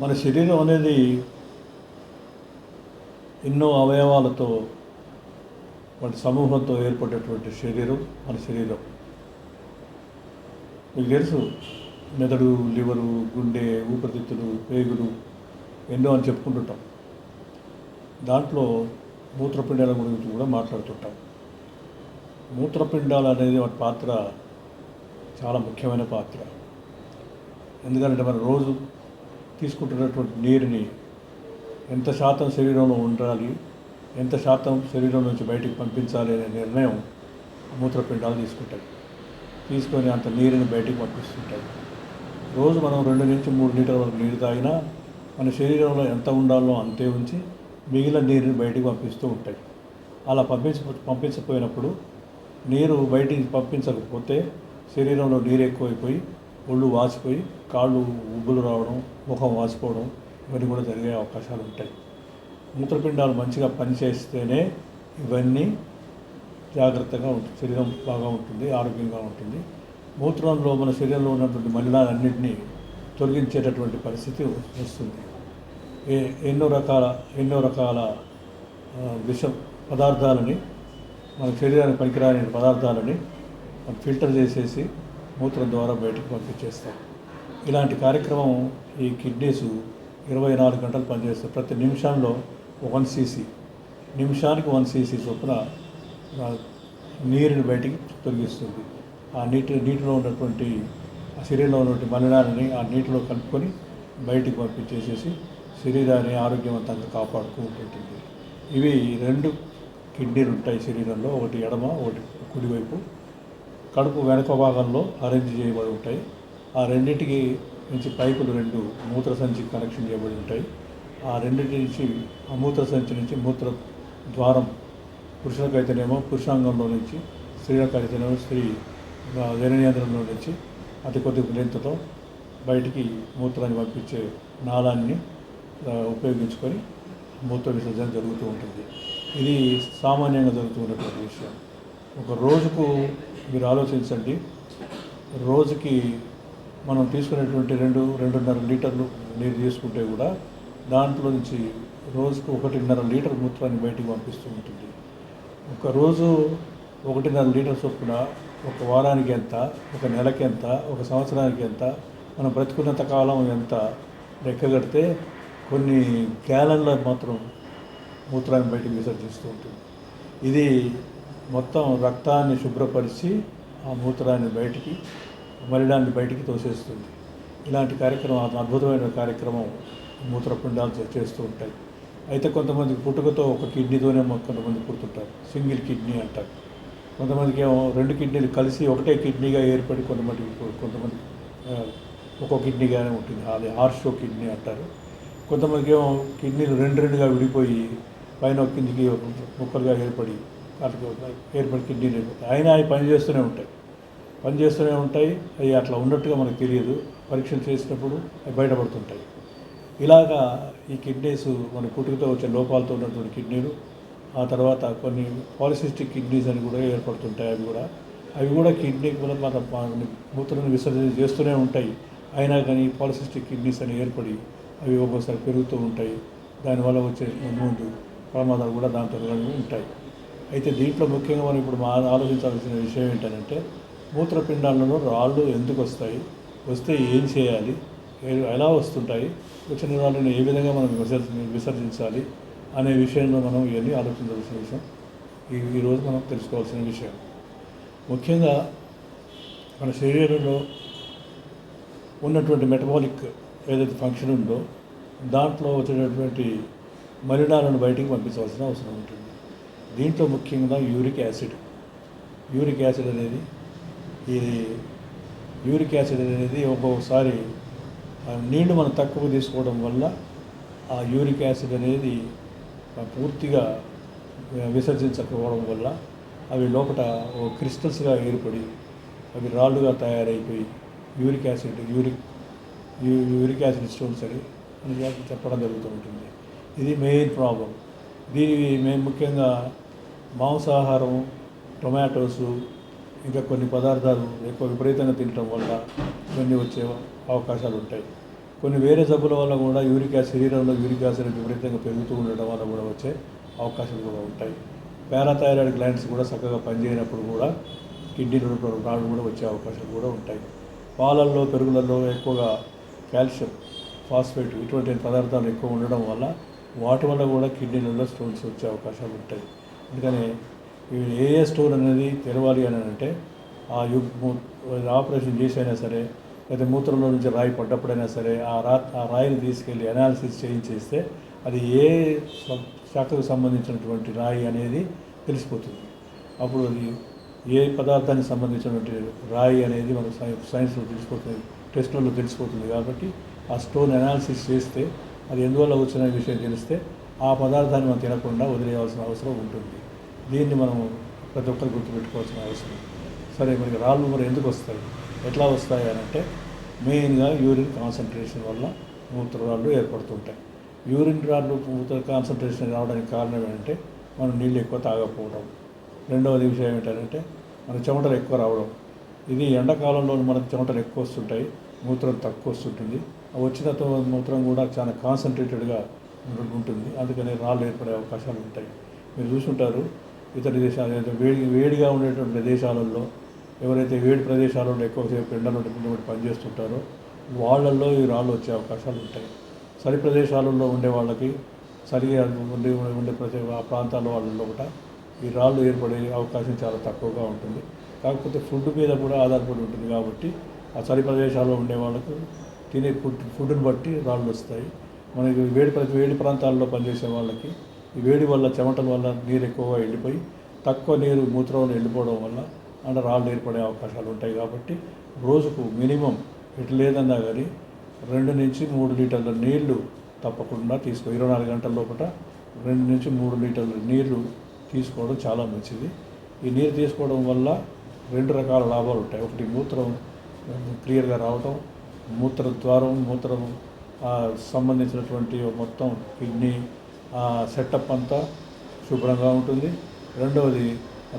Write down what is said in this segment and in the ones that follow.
మన శరీరం అనేది ఎన్నో అవయవాలతో వాటి సమూహంతో ఏర్పడేటువంటి శరీరం మన శరీరం. మీకు తెలుసు మెదడు లివరు గుండె ఊపిరితిత్తులు పేగులు ఎన్నో అని చెప్పుకుంటుంటాం. దాంట్లో మూత్రపిండాల గురించి కూడా మాట్లాడుతుంటాం. మూత్రపిండాలు అనేది వాటి పాత్ర చాలా ముఖ్యమైన పాత్ర. ఎందుకంటే మనం రోజు తీసుకుంటున్నటువంటి నీరుని ఎంత శాతం శరీరంలో ఉండాలి ఎంత శాతం శరీరం నుంచి బయటికి పంపించాలి అనే నిర్ణయం మూత్రపిండాలు తీసుకుంటాయి. తీసుకొని అంత నీరుని బయటికి పంపిస్తుంటాయి. రోజు మనం రెండు నుంచి మూడు లీటర్ల వరకు నీరు తాగినా మన శరీరంలో ఎంత ఉండాలో అంతే ఉంచి మిగిలిన నీరుని బయటికి పంపిస్తూ ఉంటాయి. అలా పంపించ పంపించకపోయినప్పుడు నీరు బయటికి పంపించకపోతే శరీరంలో నీరు ఎక్కువైపోయి ఒళ్ళు వాసిపోయి కాళ్ళు ఉబ్బులు రావడం ముఖం వాసిపోవడం ఇవన్నీ కూడా జరిగే అవకాశాలు ఉంటాయి. మూత్రపిండాలు మంచిగా పనిచేస్తేనే ఇవన్నీ జాగ్రత్తగా ఉంటుంది శరీరం బాగా ఉంటుంది ఆరోగ్యంగా ఉంటుంది. మూత్రంలో మన శరీరంలో ఉన్నటువంటి మలినాలన్నింటినీ తొలగించేటటువంటి పరిస్థితి వస్తుంది. ఏ ఎన్నో రకాల ఎన్నో రకాల విష పదార్థాలని మన శరీరానికి పనికిరాని పదార్థాలని మనం ఫిల్టర్ చేసేసి మూత్రం ద్వారా బయటకు పంపించేస్తాం ఇలాంటి కార్యక్రమం ఈ కిడ్నీస్ ఇరవై నాలుగు గంటలు పనిచేస్తాయి. ప్రతి నిమిషంలో వన్ సీసీ. నిమిషానికి వన్ సీసీ చొప్పున నీరుని బయటికి తొలగిస్తుంది. ఆ నీటి నీటిలో ఉన్నటువంటి ఆ శరీరంలో ఉన్నటువంటి మలినాలని ఆ నీటిలో కలుపుకొని బయటికి పంపించేసేసి శరీరాన్ని ఆరోగ్యవంతంగా కాపాడుకుంటుంటుంది ఇవి రెండు కిడ్నీలు ఉంటాయి శరీరంలో. ఒకటి ఎడమ ఒకటి కుడివైపు. కడుపు వెనక భాగంలో అరేంజ్ చేయబడి ఉంటాయి. ఆ రెండింటికి నుంచి పైపులు రెండు మూత్ర సంచి కనెక్షన్ చేయబడి ఉంటాయి. ఆ రెండింటి నుంచి ఆ మూత్ర సంచి నుంచి మూత్ర ద్వారం పురుషులకైతేనేమో పురుషాంగంలో నుంచి స్త్రీలకైతేనేమో స్త్రీ జననియంత్రణలో నుంచి అతి కొద్ది లెంత్తో బయటికి మూత్రాన్ని పంపించే నాళాన్ని ఉపయోగించుకొని మూత్ర విసర్జన జరుగుతూ ఉంటుంది. ఇది సామాన్యంగా జరుగుతున్నటువంటి విషయం. ఒక రోజుకు మీరు ఆలోచించండి. రోజుకి మనం తీసుకునేటువంటి రెండు రెండున్నర లీటర్లు నీరు తీసుకుంటే కూడా దాంట్లో నుంచి రోజుకు ఒకటిన్నర లీటర్ మూత్రాన్ని బయటికి పంపిస్తూ ఉంటుంది. ఒక రోజు ఒకటిన్నర లీటర్ చొప్పున ఒక వారానికి ఎంత ఒక నెలకి ఎంత ఒక సంవత్సరానికి ఎంత మనం బ్రతుకున్నంత కాలం ఎంత లెక్క కడితే కొన్ని గ్యాలన్ల మాత్రం మూత్రాన్ని బయటికి విసర్జిస్తూ ఉంటుంది. ఇది మొత్తం రక్తాన్ని శుభ్రపరిచి ఆ మూత్రాన్ని బయటికి మలిడాన్ని బయటికి తోసేస్తుంది. ఇలాంటి కార్యక్రమం అద్భుతమైన కార్యక్రమం మూత్రపిండాలు చేస్తూ ఉంటాయి. అయితే కొంతమంది పుట్టుకతో ఒక కిడ్నీతోనే కొంతమంది పుడుతుంటారు. సింగిల్ కిడ్నీ అంటారు. కొంతమందికి ఏమో రెండు కిడ్నీలు కలిసి ఒకటే కిడ్నీగా ఏర్పడి కొంతమంది కొంతమంది ఒక్కో కిడ్నీగానే ఉంటుంది. అది హార్షో కిడ్నీ అంటారు. కొంతమందికి ఏమో కిడ్నీలు రెండు రెండుగా విడిపోయి పైన కిందికి ముక్కలుగా ఏర్పడి వాటికి ఏర్పడి కిడ్నీలు ఏర్పడతాయి అయినా అవి పనిచేస్తూనే ఉంటాయి. పనిచేస్తూనే ఉంటాయి అవి అట్లా ఉన్నట్టుగా మనకు తెలియదు. పరీక్షలు చేసినప్పుడు అవి బయటపడుతుంటాయి. ఇలాగా ఈ కిడ్నీస్ మన పుట్టుకతో వచ్చే లోపాలతో ఉన్నటువంటి కిడ్నీలు ఆ తర్వాత కొన్ని పాలిసిస్టిక్ కిడ్నీస్ అని కూడా ఏర్పడుతుంటాయి అవి కూడా. అవి కూడా కిడ్నీ కూడా మన మన మూత్రాన్ని విసర్జన చేస్తూనే ఉంటాయి. అయినా కానీ పాలిసిస్టిక్ కిడ్నీస్ అని ఏర్పడి అవి ఒక్కోసారి పెరుగుతూ ఉంటాయి. దానివల్ల వచ్చే ముందు ప్రమాదాలు కూడా దాంతో ఉంటాయి. అయితే దీంట్లో ముఖ్యంగా మనం ఇప్పుడు మా ఆలోచించాల్సిన విషయం ఏంటంటే మూత్రపిండాలలో రాళ్ళు ఎందుకు వస్తాయి? వస్తే ఏం చేయాలి? ఎలా వస్తుంటాయి? వచ్చిన రాళ్ళని ఏ విధంగా మనం విసర్ విసర్జించాలి అనే విషయంలో మనం ఇవన్నీ ఆలోచించాల్సిన విషయం. ఈ ఈరోజు మనం తెలుసుకోవాల్సిన విషయం. ముఖ్యంగా మన శరీరంలో ఉన్నటువంటి మెటబాలిక్ ఏదైతే ఫంక్షన్ ఉందో దాంట్లో వచ్చేటటువంటి మలినాలను బయటికి పంపించవలసిన అవసరం ఉంటుంది. దీంట్లో ముఖ్యంగా యూరిక్ యాసిడ్. యూరిక్ యాసిడ్ అనేది ఇది యూరిక్ యాసిడ్ అనేది ఒక్కొక్కసారి నీళ్ళు మనం తక్కువ తీసుకోవడం వల్ల ఆ యూరిక్ యాసిడ్ అనేది పూర్తిగా విసర్జించకపోవడం వల్ల అవి లోపల ఓ క్రిస్టల్స్గా ఏర్పడి అవి రాళ్ళుగా తయారైపోయి uric acid uric uric acid stones అని అని చెప్పడం జరుగుతూ ఉంటుంది. ఇది మెయిన్ ప్రాబ్లం దీనికి మేము ముఖ్యంగా మాంసాహారం టొమాటోస్ ఇంకా కొన్ని పదార్థాలు ఎక్కువ విపరీతంగా తినటం వల్ల ఇవన్నీ వచ్చే అవకాశాలు ఉంటాయి. కొన్ని వేరే జబ్బుల వల్ల కూడా యూరిక్ యాసిడ్ శరీరంలో యూరిక్ యాసిడ్ విపరీతంగా పెరుగుతూ ఉండడం వల్ల కూడా వచ్చే అవకాశాలు కూడా ఉంటాయి. పారాథైరాయిడ్ గ్లాండ్స్ కూడా చక్కగా పనిచేయనప్పుడు కూడా కిడ్నీలో రాళ్ళు కూడా వచ్చే అవకాశాలు కూడా ఉంటాయి. పాలల్లో పెరుగులలో ఎక్కువగా కాల్షియం ఫాస్ఫేట్ ఇటువంటి పదార్థాలు ఎక్కువ ఉండడం వల్ల వాటి వల్ల కూడా కిడ్నీలలో స్టోన్స్ వచ్చే అవకాశాలు ఉంటాయి. అందుకని వీళ్ళు ఏ ఏ స్టోన్ అనేది తెరవాలి అని అంటే ఆ యుగ్ ఆపరేషన్ చేసైనా సరే లేదా మూత్రంలో నుంచి రాయి పడ్డప్పుడైనా సరే ఆ రా ఆ రాయిని తీసుకెళ్ళి అనాలిసిస్ చేయించేస్తే అది ఏ శాఖకు సంబంధించినటువంటి రాయి అనేది తెలిసిపోతుంది. అప్పుడు అది ఏ పదార్థానికి సంబంధించినటువంటి రాయి అనేది మన సై- సైన్స్లో తెలిసిపోతుంది టెస్టులలో తెలిసిపోతుంది కాబట్టి ఆ స్టోన్ అనాలిసిస్ చేస్తే అది ఎందువల్ల వచ్చిన విషయం తెలిస్తే ఆ పదార్థాన్ని మనం తినకుండా వదిలేయాల్సిన అవసరం ఉంటుంది. దీన్ని మనం ప్రతి ఒక్కరు గుర్తుపెట్టుకోవాల్సిన అవసరం సరే మనకి రాళ్ళు మరి ఎందుకు వస్తాయి? ఎట్లా వస్తాయి అని అంటే మెయిన్గా యూరిన్ కాన్సన్ట్రేషన్ వల్ల మూత్రరాళ్ళు ఏర్పడుతుంటాయి. యూరిన్ రాళ్ళు మూత్ర కాన్సన్ట్రేషన్ రావడానికి కారణం ఏంటంటే మనం నీళ్ళు ఎక్కువ తాగకపోవడం. రెండవది విషయం ఏంటంటే మన చెమటలు ఎక్కువ రావడం. ఇది ఎండాకాలంలో మనకు చెమటలు ఎక్కువ వస్తుంటాయి మూత్రం తక్కువ వస్తుంటుంది. వచ్చిన తో- మూత్రం కూడా చాలా కాన్సన్ట్రేటెడ్గా ఉంటుంది అందుకని రాళ్ళు ఏర్పడే అవకాశాలు ఉంటాయి. మీరు చూసుంటారు ఇతర దేశాలు వేడి వేడిగా ఉండేటువంటి ప్రదేశాలలో ఎవరైతే వేడి ప్రదేశాలలో ఎక్కువసేపు ఎండలో పని పనిచేస్తుంటారో వాళ్ళల్లో ఈ రాళ్ళు వచ్చే అవకాశాలు ఉంటాయి. చలి ప్రదేశాలలో ఉండే వాళ్ళకి చలిగా ఉండే ఉండే ప్రతి ఆ ప్రాంతాల వాళ్ళలో కూడా ఈ రాళ్ళు ఏర్పడే అవకాశం చాలా తక్కువగా ఉంటుంది. కాకపోతే ఫుడ్ మీద కూడా ఆధారపడి ఉంటుంది కాబట్టి ఆ చలి ప్రదేశాల్లో ఉండే వాళ్ళకు తినే ఫుడ్ ఫుడ్ని బట్టి రాళ్ళు వస్తాయి. మనకి వేడి ప్ర- వేడి ప్రాంతాల్లో పనిచేసే వాళ్ళకి వేడి వల్ల చెమటల వల్ల నీరు ఎక్కువగా వెళ్ళిపోయి తక్కువ నీరు మూత్రంలో వెళ్ళిపోవడం వల్ల అంటే రాళ్ళు ఏర్పడే అవకాశాలు ఉంటాయి కాబట్టి రోజుకు మినిమం ఎటు లేదన్నా కానీ రెండు నుంచి మూడు లీటర్ల నీళ్ళు తప్పకుండా తీసుకో ఇరవై నాలుగు గంటల లోపల రెండు నుంచి మూడు లీటర్ల నీళ్ళు తీసుకోవడం చాలా మంచిది. ఈ నీరు తీసుకోవడం వల్ల రెండు రకాల లాభాలు ఉంటాయి. ఒకటి మూత్రం క్లియర్గా రావటం మూత్ర ద్వారం మూత్రం సంబంధించినటువంటి మొత్తం కిడ్నీ సెటప్ అంతా శుభ్రంగా ఉంటుంది. రెండవది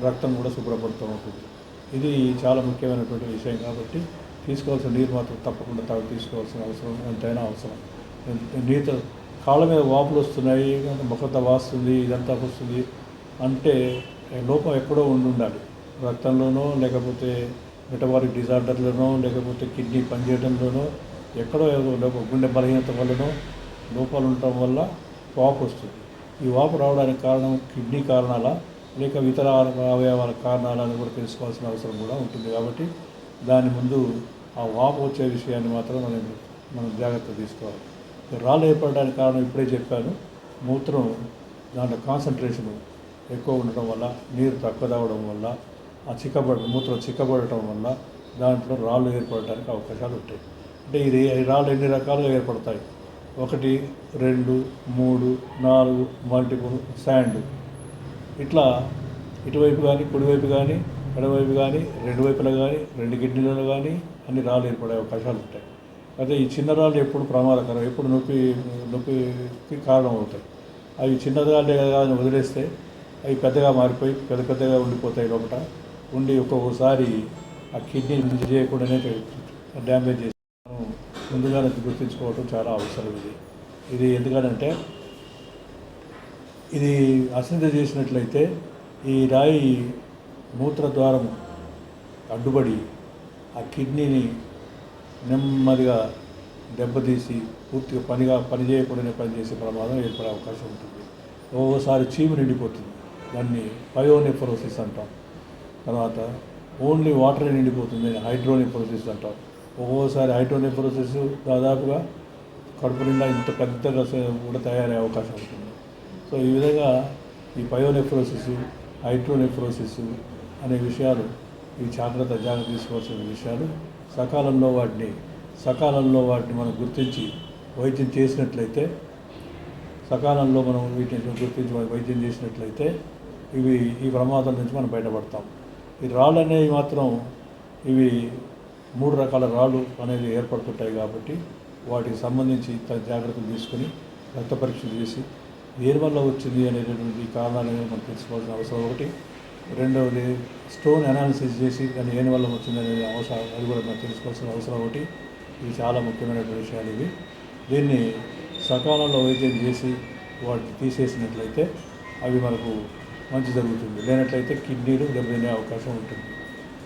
రక్తం కూడా శుభ్రపడుతూ ఉంటుంది. ఇది చాలా ముఖ్యమైనటువంటి విషయం కాబట్టి తీసుకోవాల్సిన నీరు మాత్రం తప్పకుండా తాగు తీసుకోవాల్సిన అవసరం ఎంతైనా అవసరం. నీతో కాళ్ళ మీద వాపులు వస్తున్నాయి ముఖత వాస్తుంది ఇదంతా వస్తుంది అంటే లోపం ఎక్కడో ఉండి ఉండాలి. రక్తంలోనో లేకపోతే మెటబాలిక్ డిజార్డర్లోనో లేకపోతే కిడ్నీ పనిచేయడంలోనో ఎక్కడో ఏదో గుండె బలహీనత వల్లనో లోపాలు ఉండటం వల్ల వాపు వస్తుంది. ఈ వాపు రావడానికి కారణం కిడ్నీ కారణాలా? లేక ఇతర అవయవాల కారణాలని కూడా తెలుసుకోవాల్సిన అవసరం కూడా ఉంటుంది కాబట్టి దాని ముందు ఆ వాపు వచ్చే విషయాన్ని మాత్రం మనం మనం జాగ్రత్త తీసుకోవాలి. రాళ్ళు ఏర్పడడానికి కారణం ఇప్పుడే చెప్పాను. మూత్రం దాంట్లో కాన్సన్ట్రేషన్ ఎక్కువ ఉండటం వల్ల నీరు తక్కువ తాగడం వల్ల ఆ చిక్కబడ మూత్రం చిక్కబడటం వల్ల దాంట్లో రాళ్ళు ఏర్పడడానికి అవకాశాలు ఉంటాయి. అంటే ఇది ఈ రాళ్ళు ఎన్ని రకాలుగా ఏర్పడతాయి? ఒకటి రెండు మూడు నాలుగు మల్టిపుల్ శాండ్. ఇట్లా ఇటువైపు కానీ కుడివైపు కానీ ఎడవైపు కానీ రెండు వైపులా కానీ రెండు కిడ్నీలలో కానీ అన్ని రాళ్ళు ఏర్పడే అవకాశాలు ఉంటాయి. అదే ఈ చిన్న రాళ్ళు ఎప్పుడు ప్రమాదకరం ఎప్పుడు నొప్పి నొప్పికి కారణం అవుతాయి. అవి చిన్న రాళ్ళే కదా వదిలేస్తే అవి పెద్దగా మారిపోయి పెద్ద పెద్దగా ఉండిపోతాయి లోపల. ఉండి ఒక్కొక్కసారి ఆ కిడ్నీ చేయకుండానే డ్యామేజ్ చేస్తాయి. ముందుగానే గుర్తించుకోవటం చాలా అవసరం ఇది. ఇది ఎందుకనంటే ఇది అశ్రద్ధ చేసినట్లయితే ఈ రాయి మూత్ర ద్వారం అడ్డుపడి ఆ కిడ్నీని నెమ్మదిగా దెబ్బతీసి పూర్తిగా పనిగా పని పనిచేసే ప్రమాదం ఏర్పడే అవకాశం ఉంటుంది. ఒక్కోసారి చీము నిండిపోతుంది. దాన్ని పయోనెఫ్రోసిస్ అంటాం. తర్వాత ఓన్లీ వాటర్ నిండిపోతుంది హైడ్రోనెఫ్రోసిస్ అంటాం. ఒక్కోసారి హైడ్రోనెఫ్రోసిస్ దాదాపుగా కడుపు నిండా ఇంత పెద్ద స- కూడా తయారయ్యే అవకాశం ఉంటుంది. సో ఈ విధంగా ఈ పయోనెఫ్రోసిస్ హైడ్రోనెఫ్రోసిస్ అనే విషయాలు ఈ జాగ్రత్త జాగ్రత్త తీసుకోవాల్సిన విషయాలు సకాలంలో వాటిని సకాలంలో వాటిని మనం గుర్తించి వైద్యం చేసినట్లయితే సకాలంలో మనం వీటిని గుర్తించి వైద్యం చేసినట్లయితే ఇవి ఈ ప్రమాదం నుంచి మనం బయటపడతాం. ఈ రాళ్ళు అనేవి మాత్రం ఇవి మూడు రకాల రాళ్ళు అనేది ఏర్పడుతుంటాయి కాబట్టి వాటికి సంబంధించి తగిన జాగ్రత్తలు తీసుకొని రక్త పరీక్షలు చేసి దేని వల్ల వచ్చింది అనేటటువంటి కారణాలు అనేవి మనం తెలుసుకోవాల్సిన అవసరం ఒకటి. రెండవది స్టోన్ అనాలిసిస్ చేసి దాన్ని దేని వల్ల వచ్చింది అనేది అవసరం అది కూడా మనం తెలుసుకోవాల్సిన అవసరం ఒకటి. ఇవి చాలా ముఖ్యమైన విషయాలు ఇవి. దీన్ని సకాలంలో వైద్యం చేసి వాటిని తీసేసినట్లయితే అవి మనకు మంచి జరుగుతుంది. లేనట్లయితే కిడ్నీలు దెబ్బతినే అవకాశం ఉంటుంది.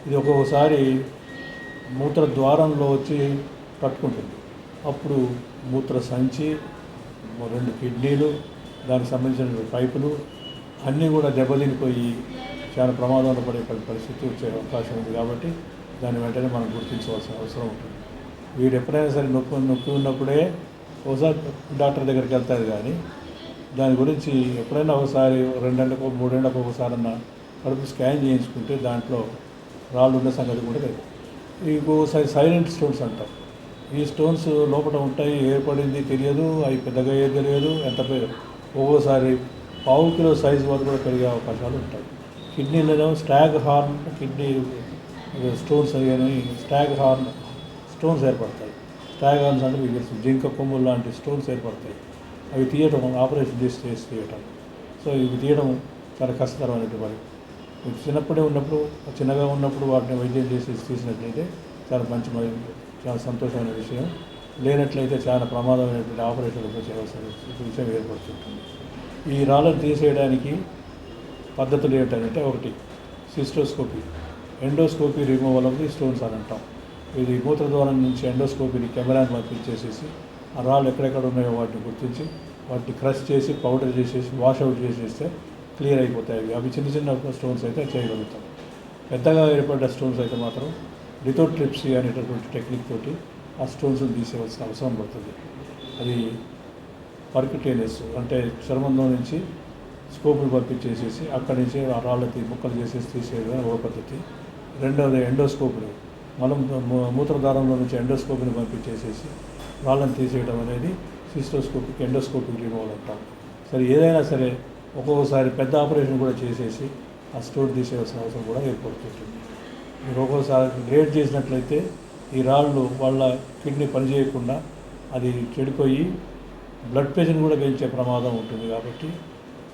ఇది ఒక్కొక్కసారి మూత్ర ద్వారంలో వచ్చి పట్టుకుంటుంది. అప్పుడు మూత్ర సంచి రెండు కిడ్నీలు దానికి సంబంధించిన పైపులు అన్నీ కూడా దెబ్బతినిపోయి చాలా ప్రమాదంలో పడే పరిస్థితి వచ్చే అవకాశం ఉంది కాబట్టి దాన్ని వెంటనే మనం గుర్తించవలసిన అవసరం ఉంటుంది. వీడు ఎప్పుడైనా సరే నొప్పి నొప్పి ఉన్నప్పుడే ఒకసారి డాక్టర్ దగ్గరికి వెళ్తారు కానీ దాని గురించి ఎప్పుడైనా ఒకసారి రెండేళ్ళకు మూడేళ్ళకు ఒకసారి అన్న కడుపు స్కాన్ చేయించుకుంటే దాంట్లో రాళ్ళు ఉన్న సంగతి కూడా తెలియదు. ఇంకోసారి సైలెంట్ స్టోన్స్ అంటారు ఈ స్టోన్స్ లోపల ఉంటాయి ఏర్పడింది తెలియదు అవి పెద్దగా ఏది తెలియదు ఎంత ఒక్కోసారి పావు కిలో సైజు వరకు కూడా పెరిగే అవకాశాలు ఉంటాయి. కిడ్నీలో స్టాగ్ హార్న్ కిడ్నీ స్టోన్స్ అని స్టాగ్ హార్న్ స్టోన్స్ ఏర్పడతాయి. స్టాగ్ హార్న్స్ అంటే మీకు తెలుసు జింక కొమ్ములు లాంటి స్టోన్స్ ఏర్పడతాయి. అవి తీయటం ఆపరేషన్ చేసి చేసి తీయటం. సో ఇవి తీయడం చాలా కష్టతరమైనటువంటి పని. చిన్నప్పుడే ఉన్నప్పుడు చిన్నగా ఉన్నప్పుడు వాటిని వైద్యం చేసి తీసినట్లయితే చాలా మంచి చాలా సంతోషమైన విషయం. లేనట్లయితే చాలా ప్రమాదమైనటువంటి ఆపరేషన్లు చేయాల్సిన విషయం ఏర్పడుతుంటుంది. ఈ రాళ్ళను తీసేయడానికి పద్ధతులు ఏంటంటే ఒకటి cystoscopy. Endoscopy removal of the stones అని అంటాం. ఇది మూత్రద్వారం నుంచి ఎండోస్కోపీని కెమెరాని పంపించేసేసి ఆ రాళ్ళు ఎక్కడెక్కడ ఉన్నాయో వాటిని గుర్తించి వాటిని క్రష్ చేసి పౌడర్ చేసేసి వాష్ అవుట్ చేసేస్తే క్లియర్ అయిపోతాయి. అవి చిన్న చిన్న స్టోన్స్ అయితే చేయగలుగుతాం. పెద్దగా ఏర్పడ్డ స్టోన్స్ అయితే మాత్రం లిథోట్రిప్సీ అనేటటువంటి టెక్నిక్ తోటి ఆ స్టోన్స్ని తీసేవలసిన అవసరం పడుతుంది. అది పర్కిటేనియస్ అంటే చర్మంలో నుంచి స్కోపులు పంపించేసేసి అక్కడి నుంచి ఆ రాళ్ళ తీ ముక్కలు చేసేసి తీసేయడం ఒక పద్ధతి. రెండవది ఎండోస్కోపులు. మనం మూత్రధారంలో నుంచి ఎండోస్కోప్ని పంపించేసేసి రాళ్ళని తీసేయడం అనేది సిస్టోస్కోపిక్ ఎండోస్కోపిక్ రిమూవల్ అంటాం సరే ఏదైనా సరే ఒక్కొక్కసారి పెద్ద ఆపరేషన్ కూడా చేసేసి ఆ స్టోర్ తీసేయాల్సిన అవసరం కూడా ఏర్పడుతుంటుంది. మీరు ఒక్కోసారి గ్రేడ్ చేసినట్లయితే ఈ రాళ్ళు వాళ్ళ కిడ్నీ పనిచేయకుండా అది చెడిపోయి బ్లడ్ ప్రెషర్ కూడా పెంచే ప్రమాదం ఉంటుంది కాబట్టి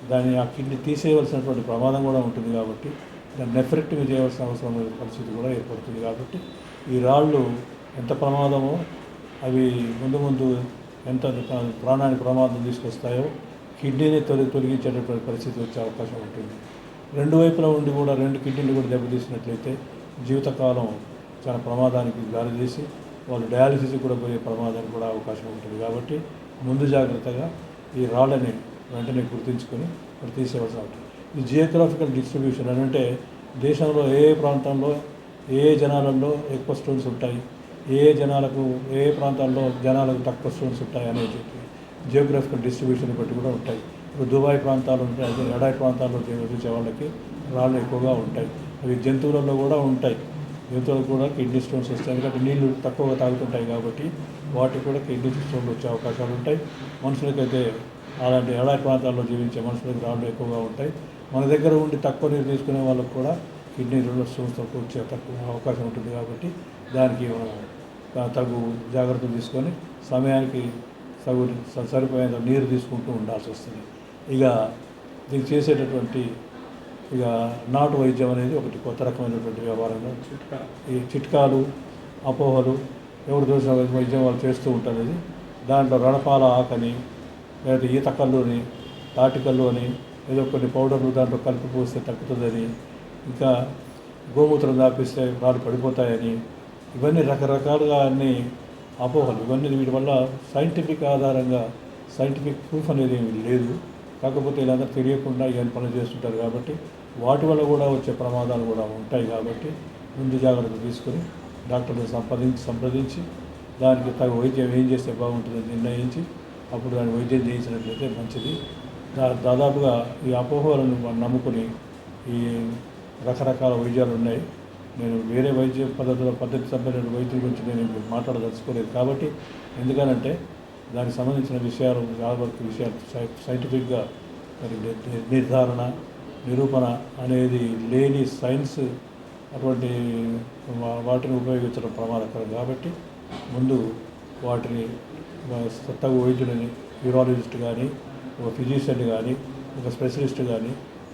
దాన్ని ఆ కిడ్నీ తీసేయవలసినటువంటి ప్రమాదం కూడా ఉంటుంది కాబట్టి దాన్ని నెఫ్రెక్టివ్ చేయవలసిన అవసరం పరిస్థితి కూడా ఏర్పడుతుంది కాబట్టి ఈ రాళ్ళు ఎంత ప్రమాదమో అవి ముందు ముందు ఎంత ప్రాణానికి ప్రమాదం తీసుకొస్తాయో కిడ్నీని తొలి తొలగించేటటువంటి పరిస్థితి వచ్చే అవకాశం ఉంటుంది. రెండు వైపులా ఉండి కూడా రెండు కిడ్నీలు కూడా దెబ్బతీసినట్లయితే జీవితకాలం చాలా ప్రమాదానికి దారితీసి వాళ్ళు డయాలసిస్ కూడా పోయే ప్రమాదానికి కూడా అవకాశం ఉంటుంది. కాబట్టి ముందు జాగ్రత్తగా ఈ రాళ్ళని వెంటనే గుర్తుంచుకొని మరి తీసేవలసి ఉంటుంది ఈ జియోగ్రాఫికల్ డిస్ట్రిబ్యూషన్ అని అంటే దేశంలో ఏ ఏ ప్రాంతంలో ఏ ఏ జనాలలో ఎక్కువ స్టోన్స్ ఉంటాయి ఏ ఏ జనాలకు ఏ ఏ ప్రాంతాల్లో జనాలకు తక్కువ స్టోన్స్ ఉంటాయి అనేది జియోగ్రఫికల్ డిస్ట్రిబ్యూషన్ బట్టి కూడా ఉంటాయి. ఇప్పుడు దుబాయ్ ప్రాంతాలు ఉంటాయి అదే ఎడారి ప్రాంతాల్లో వచ్చే వాళ్ళకి రాళ్ళు ఎక్కువగా ఉంటాయి. అవి జంతువులలో కూడా ఉంటాయి. జంతువులకు కూడా కిడ్నీ స్టోన్స్ వస్తాయి. ఎందుకంటే నీళ్ళు తక్కువగా తాగుతుంటాయి కాబట్టి వాటికి కూడా కిడ్నీ స్టోన్లు వచ్చే అవకాశాలు ఉంటాయి. మనుషులకైతే అలాంటి ఎడారి ప్రాంతాల్లో జీవించే మనుషులకు రాళ్ళు ఎక్కువగా ఉంటాయి. మన దగ్గర ఉండి తక్కువ నీరు తీసుకునే వాళ్ళకు కూడా కిడ్నీ స్టోన్స్ తక్కువ వచ్చే తక్కువ అవకాశం ఉంటుంది కాబట్టి దానికి తగు జాగ్రత్తలు తీసుకొని సమయానికి సగు సరిపోయేంత నీరు తీసుకుంటూ ఉండాల్సి వస్తుంది. ఇక దీనికి చేసేటటువంటి ఇక నాటు వైద్యం అనేది ఒకటి కొత్త రకమైనటువంటి వ్యవహారంగా ఈ చిట్కాలు అపోహలు ఎవరు చూసిన వైద్యం వాళ్ళు చేస్తూ ఉంటారు అది. దాంట్లో రణపాల ఆకని లేదా ఈత కల్లుని తాటికల్లు అని ఏదో కొన్ని పౌడర్లు దాంట్లో కలిపి పోస్తే తగ్గుతుందని ఇంకా గోమూత్రం దాపిస్తే వాళ్ళు పడిపోతాయని ఇవన్నీ రకరకాలుగా అన్నీ అపోహలు ఇవన్నీ వీటి వల్ల సైంటిఫిక్ ఆధారంగా సైంటిఫిక్ ప్రూఫ్ అనేది ఏమి లేదు. కాకపోతే వీళ్ళందరూ తెలియకుండా ఇవన్నీ పనులు చేస్తుంటారు కాబట్టి వాటి వల్ల కూడా వచ్చే ప్రమాదాలు కూడా ఉంటాయి కాబట్టి ముందు జాగ్రత్తలు తీసుకొని డాక్టర్ని సంప్రదించి సంప్రదించి దానికి తగు వైద్యం ఏం చేస్తే బాగుంటుందని నిర్ణయించి అప్పుడు దాని వైద్యం చేయించినట్లయితే మంచిది. దా దాదాపుగా ఈ అపోహలను నమ్ముకుని ఈ రకరకాల వైద్యాలు ఉన్నాయి. నేను వేరే వైద్య పద్ధతుల పద్ధతి సంబంధించిన వైద్యుల గురించి నేను ఇప్పుడు మాట్లాడదలుచుకోలేదు కాబట్టి ఎందుకనంటే దానికి సంబంధించిన విషయాలు చాలా విషయాలు సై- సైంటిఫిక్గా మరి ని- నిర్ధారణ నిరూపణ అనేది లేని సైన్స్ అటువంటి వాటిని ఉపయోగించడం ప్రమాదకరం కాబట్టి ముందు వాటిని తగు వైద్యులని యూరాలజిస్ట్ కానీ ఒక ఫిజిషియన్ కానీ ఒక స్పెషలిస్ట్ కానీ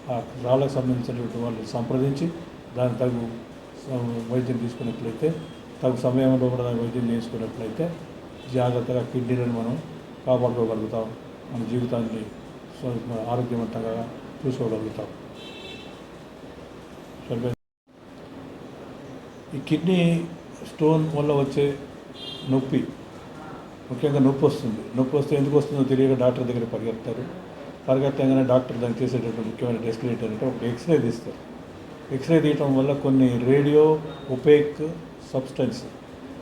ఆ రాళ్ళకు సంబంధించినటువంటి వాళ్ళని సంప్రదించి దాని తగు వైద్యం తీసుకున్నట్లయితే తగు సమయంలో కూడా వైద్యం చేసుకున్నట్లయితే జాగ్రత్తగా కిడ్నీలను మనం కాపాడుకోగలుగుతాం. మన జీవితాన్ని ఆరోగ్యవంతంగా చూసుకోగలుగుతాం. ఈ కిడ్నీ స్టోన్ వల్ల వచ్చే నొప్పి ముఖ్యంగా నొప్పి వస్తుంది. నొప్పి వస్తే ఎందుకు వస్తుందో తెలియక డాక్టర్ దగ్గర పరిగెత్తారు. పరిగెత్తగానే డాక్టర్ దానికి చేసేటటువంటి ముఖ్యమైన టెస్ట్లు ఏంటంటే ఒక ఎక్స్రే తీస్తారు. ఎక్స్రే తీయటం వల్ల కొన్ని రేడియో ఒపేక్ సబ్స్టెన్స్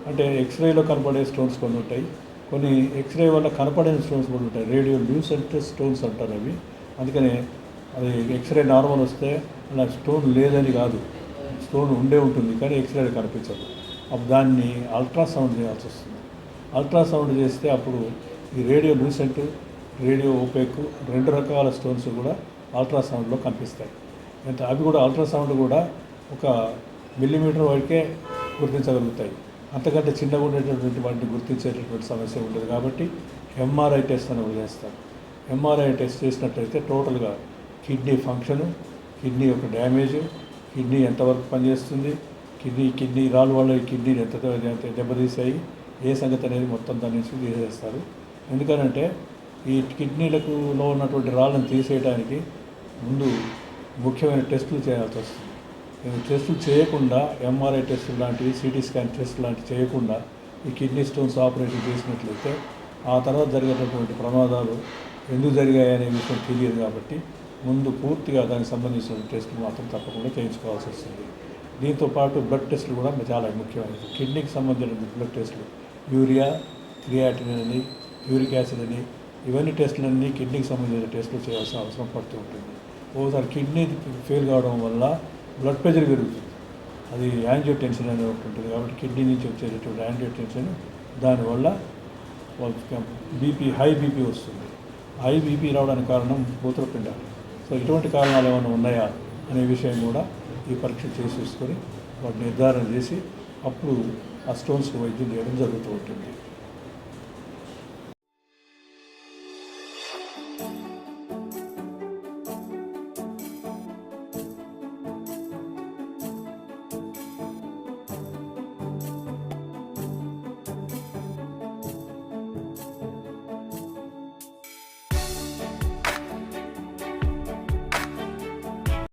అంటే ఎక్స్రేలో కనపడే స్టోన్స్ కొన్ని ఉంటాయి. కొన్ని ఎక్స్రే వల్ల కనపడని స్టోన్స్ కూడా ఉంటాయి. రేడియో ల్యూసెంట్ స్టోన్స్ అంటారు అవి. అందుకనే అది ఎక్స్రే నార్మల్ వస్తే అలా స్టోన్ లేదని కాదు. స్టోన్ ఉండే ఉంటుంది కానీ ఎక్స్రే కనిపించదు. అప్పుడు దాన్ని అల్ట్రాసౌండ్ చేయాల్సి వస్తుంది. అల్ట్రాసౌండ్ చేస్తే అప్పుడు ఈ రేడియో లూసెంట్ రేడియో ఓపేక్ రెండు రకాల స్టోన్స్ కూడా అల్ట్రాసౌండ్లో కనిపిస్తాయి. ఎంత అవి కూడా అల్ట్రాసౌండ్ కూడా ఒక మిల్లీమీటర్ వరకే గుర్తించగలుగుతాయి. అంతకంటే చిన్నగా ఉండేటటువంటి వాటిని గుర్తించేటటువంటి సమస్య ఉండదు. కాబట్టి ఎంఆర్ఐ టెస్ట్ అని చేస్తారు. ఎంఆర్ఐ టెస్ట్ చేసినట్టయితే టోటల్గా కిడ్నీ ఫంక్షను కిడ్నీ యొక్క డ్యామేజ్ కిడ్నీ ఎంతవరకు పనిచేస్తుంది కిడ్నీ కిడ్నీ రాళ్ళు వల్ల కిడ్నీ కిడ్నీని ఎంత దెబ్బతీసాయి ఏ సంగతి అనేది మొత్తం దాని నుంచి తీసేస్తారు. ఎందుకనంటే ఈ కిడ్నీలకు లో ఉన్నటువంటి రాళ్ళను తీసేయడానికి ముందు ముఖ్యమైన టెస్టులు చేయాల్సి వస్తుంది. టెస్టులు చేయకుండా ఎంఆర్ఐ టెస్టులు లాంటివి సిటీ స్కాన్ టెస్ట్ లాంటివి చేయకుండా ఈ కిడ్నీ స్టోన్స్ ఆపరేషన్ చేసినట్లయితే ఆ తర్వాత జరిగేటటువంటి ప్రమాదాలు ఎందుకు జరిగాయనే విషయం తెలియదు కాబట్టి ముందు పూర్తిగా దానికి సంబంధించిన టెస్టులు మాత్రం తప్పకుండా చేయించుకోవాల్సి వస్తుంది. దీంతో పాటు బ్లడ్ టెస్టులు కూడా చాలా ముఖ్యమైనది కిడ్నీకి సంబంధించిన బ్లడ్ టెస్టులు యూరియా క్రియాటిన్ అని యూరిక్ యాసిడ్ అని ఇవన్నీ టెస్టులన్నీ కిడ్నీకి సంబంధించిన టెస్టులు చేయాల్సిన అవసరం పడుతూ ఉంటుంది. ఒకసారి కిడ్నీ ఫెయిల్ కావడం వల్ల బ్లడ్ ప్రెషర్ పెరుగుతుంది. అది యాంజియో టెన్షన్ అనేది ఒకటి ఉంటుంది కాబట్టి కిడ్నీ నుంచి వచ్చేటటువంటి యాంజియో టెన్షన్ దానివల్ల బీపీ హై బీపీ వస్తుంది. హై బీపీ రావడానికి కారణం మూత్రపిండాలు. సో ఇటువంటి కారణాలు ఏమైనా ఉన్నాయా అనే విషయం కూడా ఈ పరీక్ష చేసేసుకొని వాటిని నిర్ధారణ చేసి అప్పుడు ఆ స్టోన్స్ వైద్యం చేయడం జరుగుతూ ఉంటుంది.